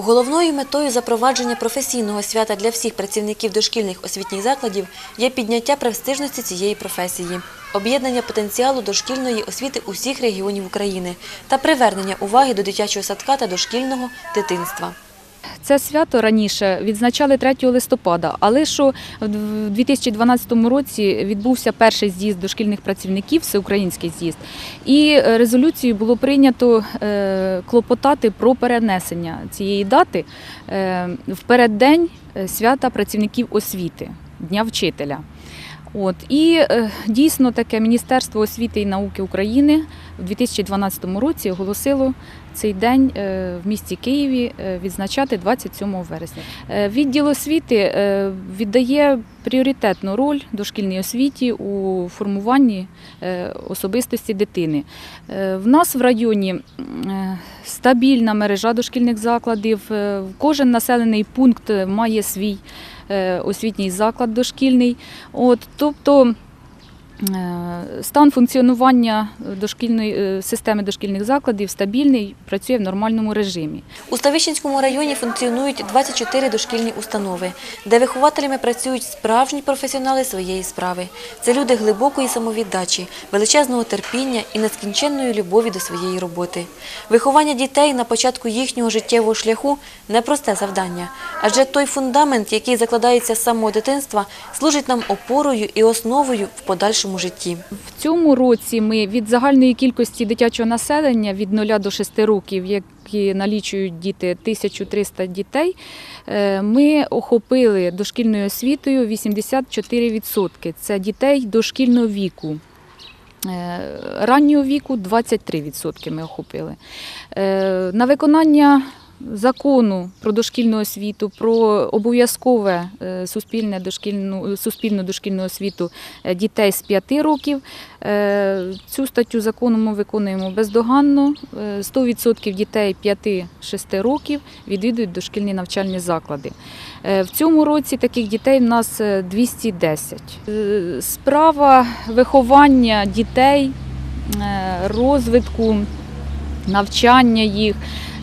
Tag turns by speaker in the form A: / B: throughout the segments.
A: Головною метою запровадження професійного свята для всіх працівників дошкільних освітніх закладів є підняття престижності цієї професії, об'єднання потенціалу дошкільної освіти усіх регіонів України та привернення уваги до дитячого садка та дошкільного дитинства.
B: Це свято раніше відзначали 3 листопада, але що в 2012 році відбувся перший з'їзд дошкільних працівників, всеукраїнський з'їзд, і е, резолюцією було прийнято е, клопотати про перенесення цієї дати е, в переддень свята працівників освіти, Дня вчителя. От і е, дійсно таке Міністерство освіти і науки України в 2012 році оголосило цей день е, в місті Києві е, відзначати 27 вересня. Відділ освіти віддає пріоритетну роль дошкільній освіті у формуванні особистості дитини. В нас в районі стабільна мережа дошкільних закладів. Кожен населений пункт має свій освітній заклад дошкільний. От, тобто е, стан функціонування дошкільної е, системи дошкільних закладів стабільний, працює в нормальному режимі.
A: У Ставищенському районі функціонують 24 дошкільні установи, де вихователями працюють справжні професіонали своєї справи. Це люди глибокої самовіддачі, величезного терпіння і нескінченної любові до своєї роботи. Виховання дітей на початку їхнього життєвого шляху непросте завдання, адже той фундамент, який закладається з самого дитинства, служить нам опорою і основою в подальшому житті.
B: В цьому році ми від загальної кількості дитячого населення від 0 до 6 років, які налічують діти 1300 дітей, е, ми охопили дошкільною освітою 84%. Це дітей дошкільного віку. Е, Раннього віку 23% ми охопили. Е, На виконання закону про дошкільну освіту, про обов'язкове е, суспільне дошкільну, суспільну дошкільну освіту е, дітей з 5 років. Е, Цю статтю закону ми виконуємо бездоганно. Е, 100% дітей 5-6 років відвідують дошкільні навчальні заклади. В цьому році таких дітей в нас е, 210. Е, Справа виховання дітей, розвитку, навчання їх.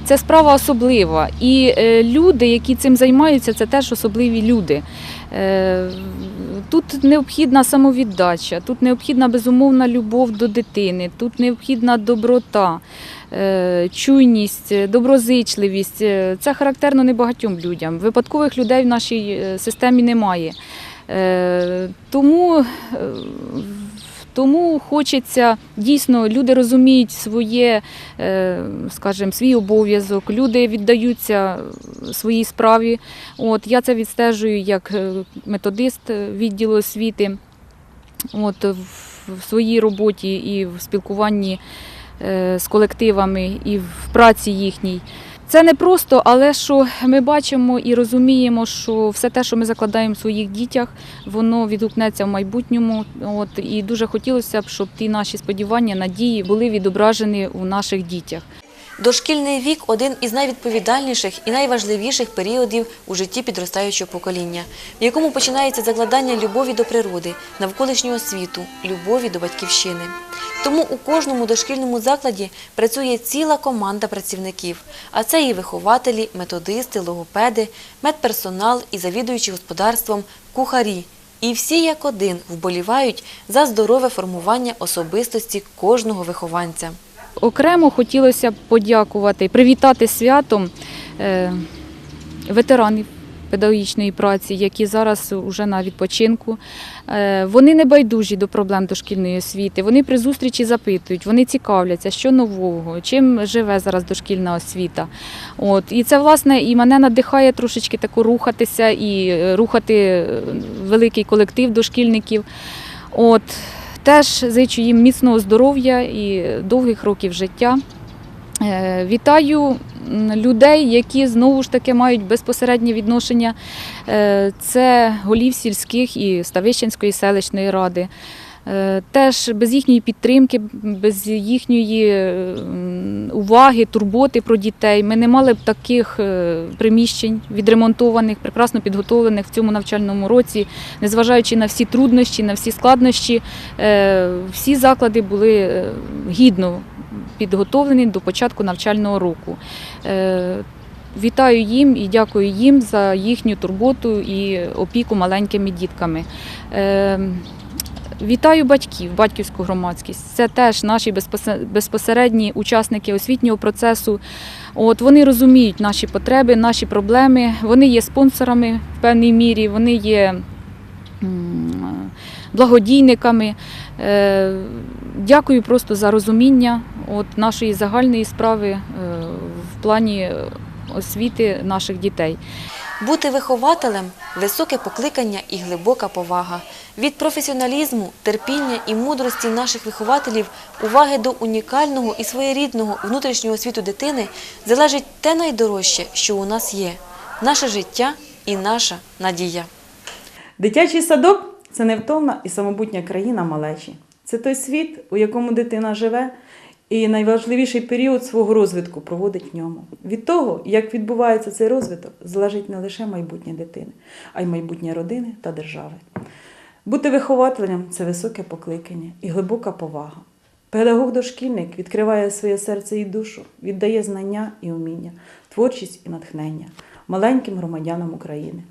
B: Це справа особлива. І е, люди, які цим займаються, це теж особливі люди. Е, Тут необхідна самовіддача, тут необхідна безумовна любов до дитини, тут необхідна доброта, е, чуйність, доброзичливість. Це характерно небагатьом людям. Випадкових людей в нашій системі немає. Тому тому хочеться дійсно, люди розуміють своє, е, скажімо, свій обов'язок, люди віддаються своїй справі. От я це відстежую як е, методист відділу освіти. От в- своїй роботі і в спілкуванні е, з колективами, і в праці їхній. Це не просто, але що ми бачимо і розуміємо, що все те, що ми закладаємо в своїх дітях, воно відгукнеться в майбутньому. От і дуже хотілося б, щоб ті наші сподівання, надії були відображені у наших дітях.
A: Дошкільний вік – один із найвідповідальніших і найважливіших періодів у житті підростаючого покоління, в якому починається закладання любові до природи, навколишнього світу, любові до батьківщини. Тому у кожному дошкільному закладі працює ціла команда працівників, а це і вихователі, методисти, логопеди, медперсонал і завідуючі господарством, кухарі. І всі як один вболівають за здорове формування особистості кожного вихованця.
B: Окремо хотілося б подякувати, привітати святом е, ветеранів педагогічної праці, які зараз вже на відпочинку. Е, Вони не байдужі до проблем дошкільної освіти. Вони при зустрічі запитують, вони цікавляться, що нового, чим живе зараз дошкільна освіта. От і це власне і мене надихає трошечки таку рухатися і е, рухати е, великий колектив дошкільників. От теж зичу їм міцного здоров'я і довгих років життя. Вітаю людей, які знову ж таки мають безпосереднє відношення. Е, Це голів сільських і Ставищенської селищної ради. Е, Теж без їхньої підтримки, без їхньої м, уваги, турботи про дітей ми не мали б таких е, приміщень відремонтованих, прекрасно підготовлених в цьому навчальному році, незважаючи на всі труднощі, на всі складнощі, е, всі заклади були е, гідно підготовлені до початку навчального року. Е, вітаю їм і дякую їм за їхню турботу і опіку маленькими дітками. Е, Вітаю батьків, батьківську громадськість. Це теж наші безпосередні учасники освітнього процесу. От вони розуміють наші потреби, наші проблеми. Вони є спонсорами в певній мірі, вони є благодійниками. Е, Дякую просто за розуміння от нашої загальної справи е, в плані освіти наших дітей.
A: Бути вихователем високе покликання і глибока повага. Від професіоналізму, терпіння і мудрості наших вихователів, уваги до унікального і своєрідного внутрішнього світу дитини залежить те найдорожче, що у нас є наше життя і наша надія.
C: Дитячий садок це невтомна і самобутня країна малечі. Це той світ, у якому дитина живе, і найважливіший період свого розвитку проводить в ньому. Від того, як відбувається цей розвиток, залежить не лише майбутнє дитини, а й майбутнє родини та держави. Бути вихователем це високе покликання і глибока повага. Педагог-дошкільник відкриває своє серце і душу, віддає знання і уміння, творчість і натхнення маленьким громадянам України.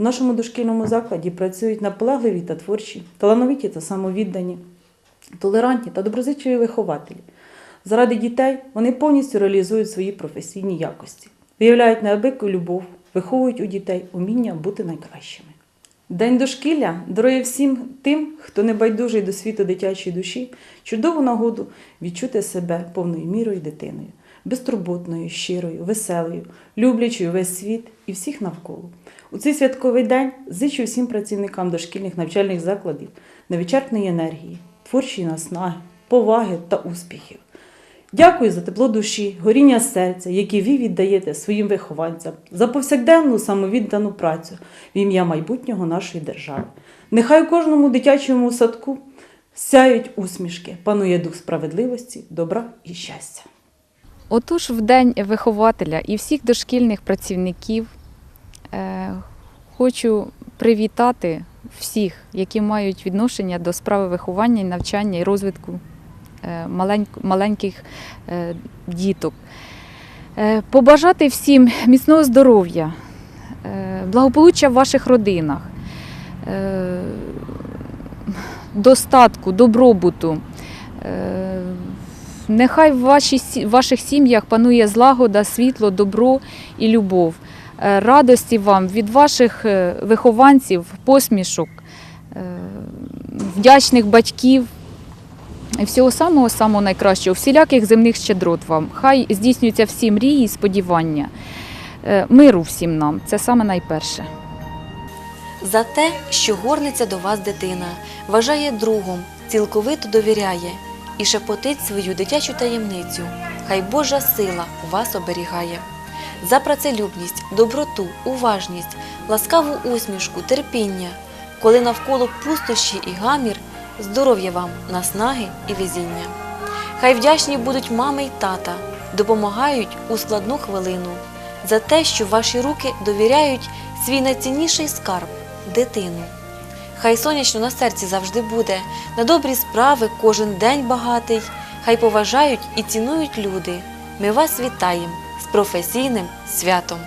C: У нашому дошкільному закладі працюють наполегливі та творчі, талановиті та самовіддані, толерантні та доброзичливі вихователі. Заради дітей вони повністю реалізують свої професійні якості, виявляють неабияку любов, виховують у дітей уміння бути найкращими. День дошкілля дарує всім тим, хто не байдужий до світу дитячої душі, чудову нагоду відчути себе повною мірою дитиною, безтурботною, щирою, веселою, люблячою весь світ і всіх навколо. У цей святковий день зичу всім працівникам дошкільних навчальних закладів невичерпної енергії, творчої наснаги, поваги та успіхів. Дякую за тепло душі, горіння серця, які ви віддаєте своїм вихованцям, за повсякденну самовіддану працю в ім'я майбутнього нашої держави. Нехай у кожному дитячому садку сяють усмішки, панує дух справедливості, добра і щастя.
B: Отож, в день вихователя і всіх дошкільних працівників е, хочу привітати всіх, які мають відношення до справи виховання навчання і розвитку е, маленьк- маленьких е, діток. Е, Побажати всім міцного здоров'я, благополуччя в ваших родинах, достатку, добробуту. Нехай в ваших сім'ях панує злагода, світло, добро і любов. Е, Радості вам від ваших е, вихованців, посмішок, е, вдячних батьків. І всього самого самого найкращого, всіляких земних щедрот вам. Хай здійснюються всі мрії і сподівання. Миру всім нам це саме найперше.
A: За те, що горниться до вас дитина, вважає другом, цілковито довіряє і шепотить свою дитячу таємницю. Хай Божа сила вас оберігає. За працелюбність, доброту, уважність, ласкаву усмішку, терпіння, коли навколо пустощі і гамір, здоров'я вам, наснаги і везіння. Хай вдячні будуть мами й тата, допомагають у складну хвилину за те, що ваші руки довіряють свій найцінніший скарб дитину. Хай сонячно на серці завжди буде, на добрі справи кожен день багатий, хай поважають і цінують люди. Ми вас вітаємо з професійним святом.